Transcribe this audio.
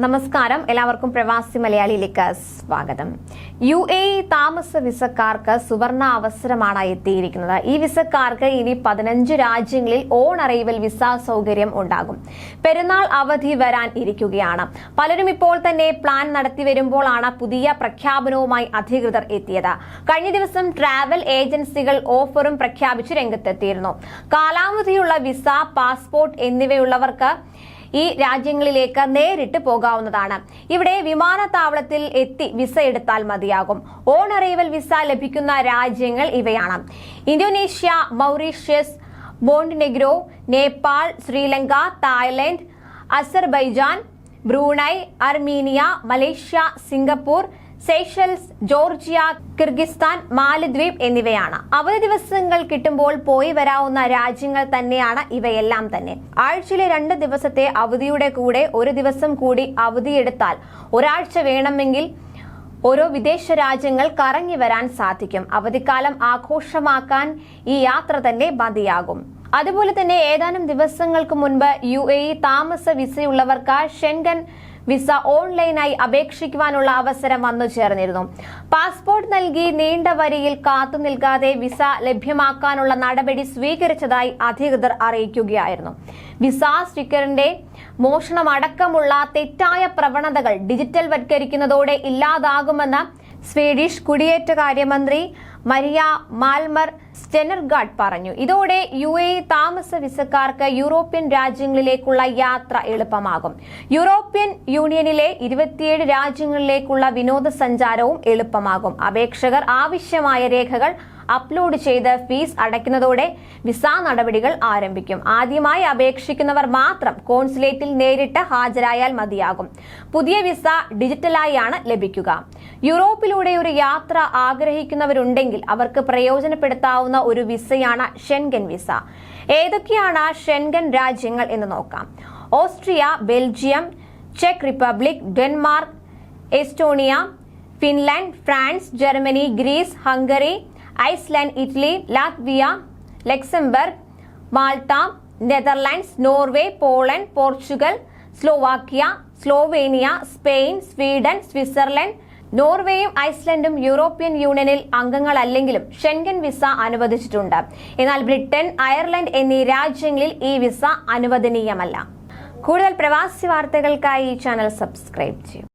നമസ്കാരം. എല്ലാവർക്കും പ്രവാസി മലയാളിയിലേക്ക് സ്വാഗതം. യു എ താമസ വിസക്കാർക്ക് സുവർണ അവസരമാണ് എത്തിയിരിക്കുന്നത്. ഈ വിസക്കാർക്ക് ഇനി പതിനഞ്ച് രാജ്യങ്ങളിൽ ഓൺ അറൈവൽ വിസ സൗകര്യം ഉണ്ടാകും. പെരുന്നാൾ അവധി വരാൻ ഇരിക്കുകയാണ്. പലരും ഇപ്പോൾ തന്നെ പ്ലാൻ നടത്തി വരുമ്പോഴാണ് പുതിയ പ്രഖ്യാപനവുമായി അധികൃതർ എത്തിയത്. കഴിഞ്ഞ ദിവസം ട്രാവൽ ഏജൻസികൾ ഓഫറും പ്രഖ്യാപിച്ച് രംഗത്തെത്തിയിരുന്നു. കാലാവധിയുള്ള വിസ പാസ്പോർട്ട് എന്നിവയുള്ളവർക്ക് ഈ രാജ്യങ്ങളിലേക്ക് നേരിട്ട് പോകാവുന്നതാണ്. ഇവിടെ വിമാനത്താവളത്തിൽ എത്തി വിസ എടുത്താൽ മതിയാകും. ഓൺ അറൈവൽ വിസ ലഭിക്കുന്ന രാജ്യങ്ങൾ ഇവയാണ്. Indonesia Mauritius Montenegro Nepal Sri Lanka Thailand Azerbaijan Brunei Armenia Malaysia Singapore Seychelles Georgia Kyrgyzstan Maldives എന്നിവയാണ്. അവധി ദിവസങ്ങൾ കിട്ടുമ്പോൾ പോയി വരാവുന്ന രാജ്യങ്ങൾ തന്നെയാണ് ഇവയെല്ലാം തന്നെ. ആഴ്ചയിലെ രണ്ട് ദിവസത്തെ അവധിയുടെ കൂടെ ഒരു ദിവസം കൂടി അവധിയെടുത്താൽ ഒരാഴ്ച വേണമെങ്കിൽ ഓരോ വിദേശ രാജ്യങ്ങൾ കറങ്ങി വരാൻ സാധിക്കും. അവധിക്കാലം ആഘോഷമാക്കാൻ ഈ യാത്ര തന്നെ മതിയാകും. അതുപോലെ തന്നെ ഏതാനും ദിവസങ്ങൾക്ക് മുൻപ് യു എ ഇ താമസ വിസയുള്ളവർക്ക് ഷെൻഗൻ വിസ ഓൺലൈനായി അപേക്ഷിക്കുവാനുള്ള അവസരം വന്നു ചേർന്നിരുന്നു. പാസ്പോർട്ട് നൽകി നീണ്ട വരിയിൽ കാത്തു നിൽക്കാതെ വിസ ലഭ്യമാക്കാനുള്ള നടപടി സ്വീകരിച്ചതായി അധികൃതർ അറിയിക്കുകയായിരുന്നു. വിസ സ്റ്റിക്കറിന്റെ മോഷണമടക്കമുള്ള തെറ്റായ പ്രവണതകൾ ഡിജിറ്റൽ വൽക്കരിക്കുന്നതോടെ ഇല്ലാതാകുമെന്ന് സ്വീഡിഷ് കുടിയേറ്റ കുടിയേറ്റകാര്യമന്ത്രി മരിയ മാൽമർ സ്റ്റെനർഗാഡ് പറഞ്ഞു. ഇതോടെ യു എ താമസ വിസക്കാർക്ക് യൂറോപ്യൻ രാജ്യങ്ങളിലേക്കുള്ള യാത്ര എളുപ്പമാകും. യൂറോപ്യൻ യൂണിയനിലെ ഇരുപത്തിയേഴ് രാജ്യങ്ങളിലേക്കുള്ള വിനോദസഞ്ചാരവും എളുപ്പമാകും. അപേക്ഷകർ ആവശ്യമായ രേഖകൾ അപ്ലോഡ് ചെയ്ത് ഫീസ് അടയ്ക്കുന്നതോടെ വിസ നടപടികൾ ആരംഭിക്കും. ആദ്യമായി അപേക്ഷിക്കുന്നവർ മാത്രം കോൺസുലേറ്റിൽ നേരിട്ട് ഹാജരായാൽ മതിയാകും. പുതിയ വിസ ഡിജിറ്റലായാണ് ലഭിക്കുക. യൂറോപ്പിലൂടെ ഒരു യാത്ര ആഗ്രഹിക്കുന്നവരുണ്ടെങ്കിൽ അവർക്ക് പ്രയോജനപ്പെടുത്താവുന്ന ഒരു വിസയാണ് ഷെൻഗൻ വിസ. ഏതൊക്കെയാണ് ഷെൻഗൻ രാജ്യങ്ങൾ എന്ന് നോക്കാം. Austria Belgium check Republic Denmark Estonia Finland France Germany Greece Hungary Iceland Italy Latvia Luxembourg Malta Netherlands Norway Poland Portugal Slovakia Slovenia Spain Sweden Switzerland. നോർവേയും ഐസ്ലൻഡും യൂറോപ്യൻ യൂണിയനിൽ അംഗങ്ങളല്ലെങ്കിലും ഷെൻഗൻ വിസ അനുവദിച്ചിട്ടുണ്ട്. എന്നാൽ Britain Ireland എന്നീ രാജ്യങ്ങളിൽ ഈ വിസ അനുവദനീയമല്ല. കൂടുതൽ പ്രവാസി വാർത്തകൾക്കായി ഈ ചാനൽ സബ്സ്ക്രൈബ് ചെയ്യും.